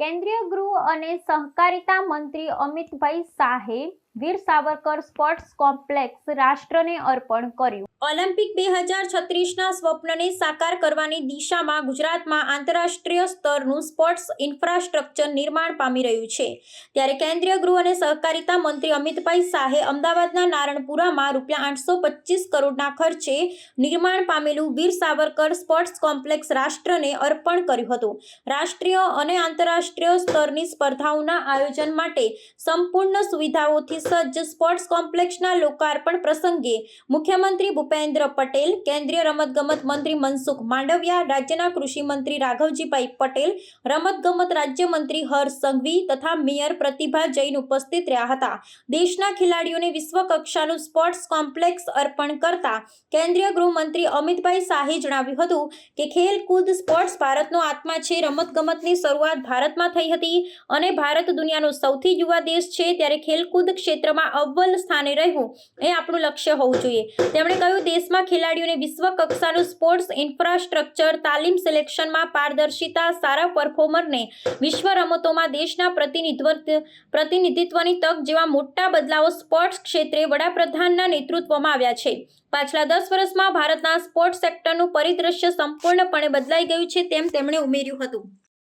કેન્દ્રીય ગૃહ અને સહકારિતા મંત્રી અમિતભાઈ શાહે વીર સાવરકર સ્પોર્ટ્સ કોમ્પ્લેક્સ રાષ્ટ્રને અર્પણ કર્યું. ઓલિમ્પિક બે હજાર છત્રીસના સ્વપ્નને સાકાર કરવાની દિશામાં ગુજરાતમાં આંતરરાષ્ટ્રીય સ્તરનું સ્પોર્ટ્સ ઇન્ફ્રાસ્ટ્રક્ચર નિર્માણ પામી રહ્યું છે. ત્યારે કેન્દ્રીય ગૃહ અને સહકારિતા મંત્રી અમિતભાઈ શાહે અમદાવાદના નારણપુરામાં રૂપિયા આઠસો પચીસ કરોડના ખર્ચે નિર્માણ પામેલું વીર સાવરકર સ્પોર્ટ્સ કોમ્પ્લેક્સ રાષ્ટ્રને અર્પણ કર્યું હતું. રાષ્ટ્રીય અને આંતરરાષ્ટ્રીય સ્તરની સ્પર્ધાઓના આયોજન માટે સંપૂર્ણ સુવિધાઓથી સજ્જ સ્પોર્ટ્સ કોમ્પ્લેક્સના લોકાર્પણ પ્રસંગે મુખ્યમંત્રી ભૂપેન્દ્ર પટેલ, કેન્દ્રીય રમતગમત મંત્રી મનસુખ માંડવિયા, રાજ્યના કૃષિ મંત્રી રાઘવજીભાઈ પટેલ, રમતગમત રાજ્યમંત્રી હર્ષ સંઘવી તથા મેયર પ્રતિભા જૈન ઉપસ્થિત રહ્યા હતા. દેશના ખેલાડીઓને વિશ્વ કક્ષાનું સ્પોર્ટ્સ કોમ્પ્લેક્સ અર્પણ કરતા કેન્દ્રીય ગૃહમંત્રી અમિતભાઈ શાહે જણાવ્યું હતું કે ખેલકૂદ સ્પોર્ટ્સ ભારતનો આત્મા છે, રમતગમતની શરૂઆત ભારતમાં થઈ હતી અને ભારત દુનિયાનો સૌથી યુવા દેશ છે, ત્યારે ખેલકૂદ ક્ષેત્રમાં અવ્વલ સ્થાને રહેવું એ આપણું લક્ષ્ય હોવું જોઈએ. તેમણે કહ્યું, દેશમાં ખેલાડીઓને વિશ્વ કક્ષાનું સ્પોર્ટ્સ ઇન્ફ્રાસ્ટ્રક્ચર, તાલીમ સિલેક્શનમાં પારદર્શિતા, સારા પરફોર્મરને વિશ્વ રમતોમાં દેશના પ્રતિનિધિત્વ પ્રતિનિધિત્વની તક જેવા મોટા બદલાવો સ્પોર્ટ્સ ક્ષેત્રે વડાપ્રધાનના નેતૃત્વમાં આવ્યા છે. પાછલા દસ વર્ષમાં ભારતના સ્પોર્ટ્સ સેક્ટરનું પરિદ્રશ્ય સંપૂર્ણપણે બદલાઈ ગયું છે તેમ તેમણે ઉમેર્યું હતું.